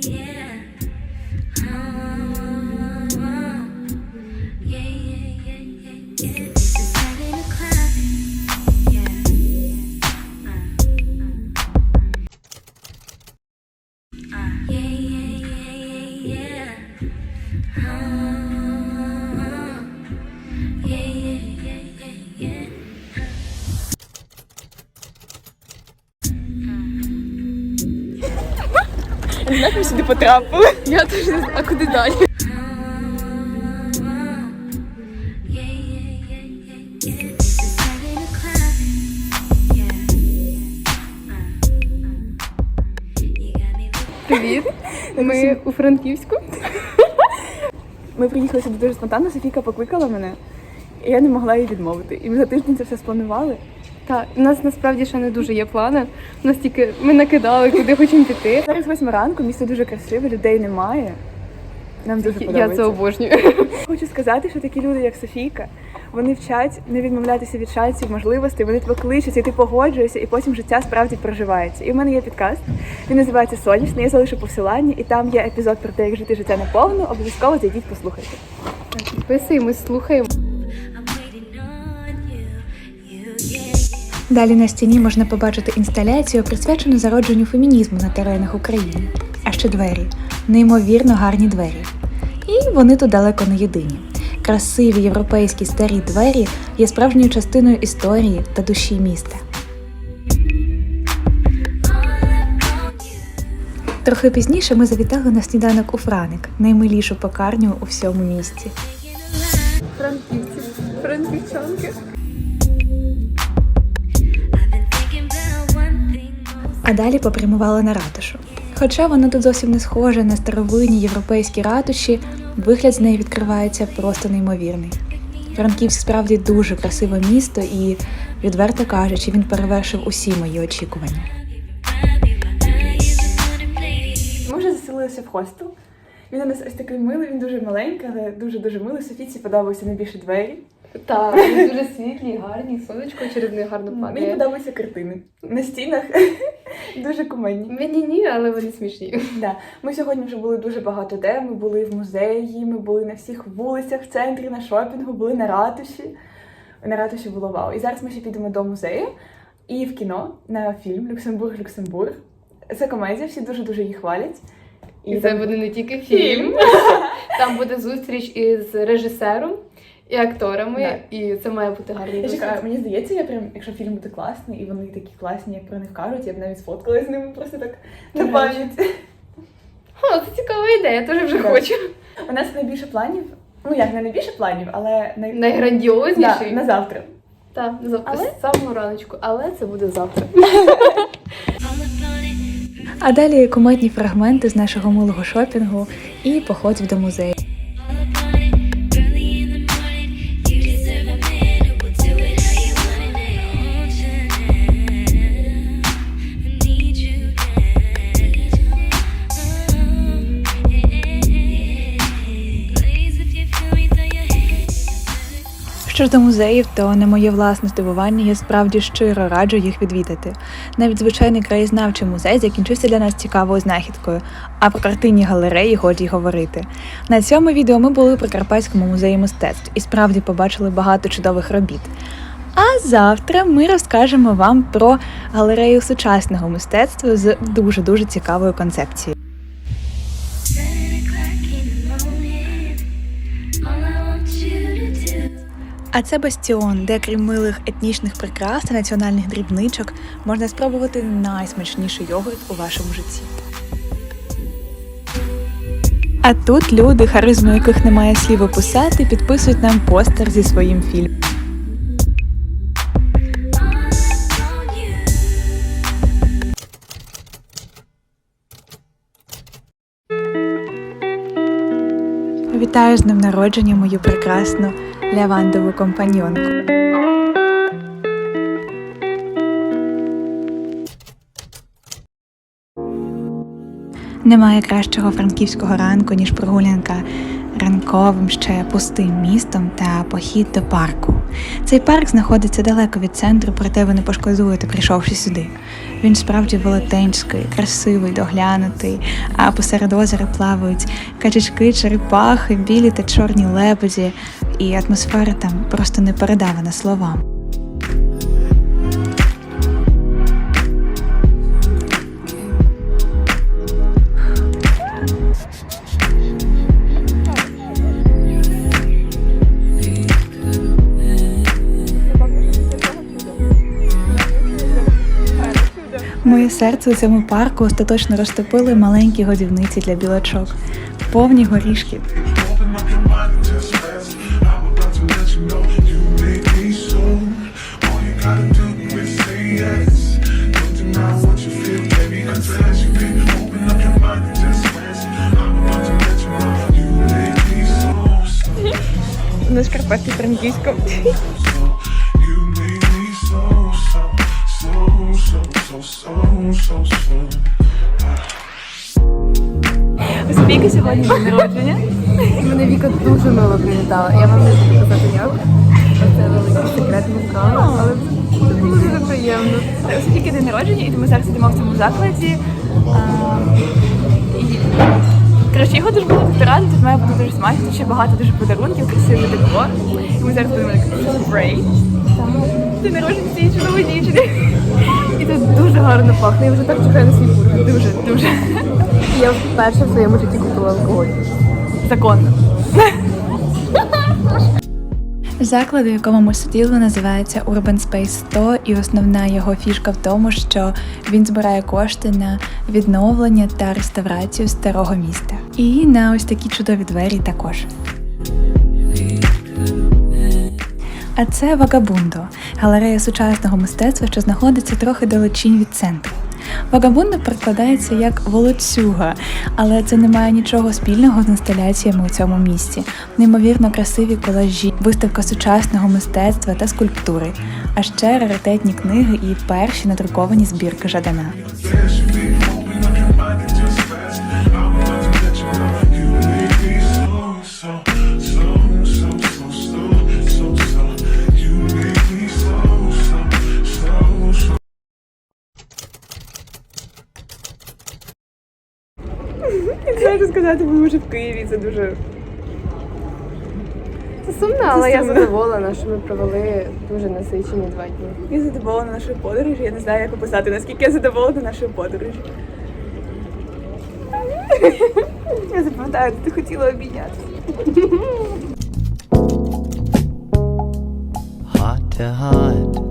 yeah. Як ми сюди потрапили? Я теж не знаю, а куди далі? Привіт! Ми у Франківську. Ми приїхали сюди дуже спонтанно, Софійка покликала мене, і я не могла їй відмовити. І ми за тиждень це все спланували. Так, у нас насправді ще не дуже є плани. У нас тільки ми накидали, куди хочемо піти. Зараз восьма ранку, місто дуже красиве, людей немає. Нам дуже Я це обожнюю. Хочу сказати, що такі люди, як Софійка, вони вчать не відмовлятися від шансів, можливостей, вони тебе кличуть, і ти погоджуєшся, і потім життя справді проживається. І в мене є підкаст, він називається Сонячний, я залишу посилання, і там є епізод про те, як жити життя наповну. Обов'язково зайдіть, послухайте. Підписуємось, слухаємо. Далі на стіні можна побачити інсталяцію, присвячену зародженню фемінізму на теренах України. А ще двері, неймовірно гарні двері. І вони тут далеко не єдині. Красиві європейські старі двері є справжньою частиною історії та душі міста. Трохи пізніше ми завітали на сніданок у Франик, наймилішу пекарню у всьому місті. Франківці, франківчанки. А далі попрямували на ратушу. Хоча вона тут зовсім не схожа на старовинні європейські ратуші, вигляд з неї відкривається просто неймовірний. Франківськ справді дуже красиве місто і, відверто кажучи, він перевершив усі мої очікування. Ми вже заселилися в хостел. Він у нас ось такий милий, він дуже маленький, але дуже-дуже милий. Софійці подобаються найбільше двері. Так, вони дуже світлі, гарні, сонечко через них гарно Мені подобаються картини. На стінах дуже кумедні. Мені ні, але вони смішні. Да. Ми сьогодні вже були дуже багато де. Ми були в музеї, ми були на всіх вулицях в центрі, на шопінгу, були на ратуші. На ратуші було вау. І зараз ми ще підемо до музею і в кіно на фільм Люксембург, Люксембург. Це комедія, всі дуже-дуже її хвалять. І це буде не тільки фільм. Там буде зустріч із режисером і акторами, Да. і це має бути гарний Я досвід. чекаю, мені здається, я прям, якщо фільм буде класний, і вони такі класні, як про них кажуть, я б навіть сфоткалась з ними просто так на пам'ять. О, це цікава ідея, я теж вже Да. хочу. У нас найбільше планів, ну як не найбільше планів, але най... да, на завтра. Так, за Але- з самого раночку, але це буде завтра. А далі кумедні фрагменти з нашого милого шопінгу і походів до музею. Що ж до музеїв, то на моє власне здивування я справді щиро раджу їх відвідати. Навіть звичайний краєзнавчий музей закінчився для нас цікавою знахідкою, а про картинні галереї годі говорити. На цьому відео ми були у Прикарпатському музеї мистецтв і справді побачили багато чудових робіт. А завтра ми розкажемо вам про галерею сучасного мистецтва з дуже дуже цікавою концепцією. А це бастіон, де крім милих етнічних прикрас та національних дрібничок можна спробувати найсмачніший йогурт у вашому житті. А тут люди, харизму яких немає слів описати, підписують нам постер зі своїм фільмом. Вітаю з днем народження мою прекрасну лявандову компаньонку. Немає кращого франківського ранку, ніж прогулянка ранковим ще пустим містом та похід до парку. Цей парк знаходиться далеко від центру, проте ви не пошкодуєте, прийшовши сюди. Він справді велетенський, красивий, доглянутий, а посеред озера плавають качачки, черепахи, білі та чорні лебеді, і атмосфера там просто не передавана словам. Моє серце у цьому парку остаточно розтопили маленькі годівниці для білочок, повні горішків. So. У Софійки сьогодні день народження. Мене Віка дуже мило привітала. Я вам не буду казати як. Це великий секрет Мускала, але це було дуже приємно. У Софійки день народження, і ми зараз сидимо в цьому закладі. А, і... Коротше, його дуже було підбирати, тут має бути дуже смачно, ще багато дуже подарунків, красивий декор. І ми зараз будемо спрей. Це День народження цієї чудової дівчини. І тут дуже гарно пахне. Я вже так чекаю на свій бургер. Дуже, дуже Я вперше в своєму житті купила алкоголь. законно. Заклад, у якому ми сиділи, називається Urban Space 100, і основна його фішка в тому, що він збирає кошти на відновлення та реставрацію старого міста. І на ось такі чудові двері також. А це Вагабундо, галерея сучасного мистецтва, що знаходиться трохи далечінь від центру. Вагабундо перекладається як волоцюга, але це не має нічого спільного з інсталяціями у цьому місці. Неймовірно красиві колажі, виставка сучасного мистецтва та скульптури, а ще раритетні книги і перші надруковані збірки Жадана. Знаю, що сказати, бо ми вже в Києві, це дуже. Це сумно, але я задоволена, що ми провели дуже насичені два дні. Я задоволена нашою подорожі. Я не знаю, як описати, наскільки я задоволена нашою подорожі. Я запам'ятаю, ти хотіла обійняти. heart to heart.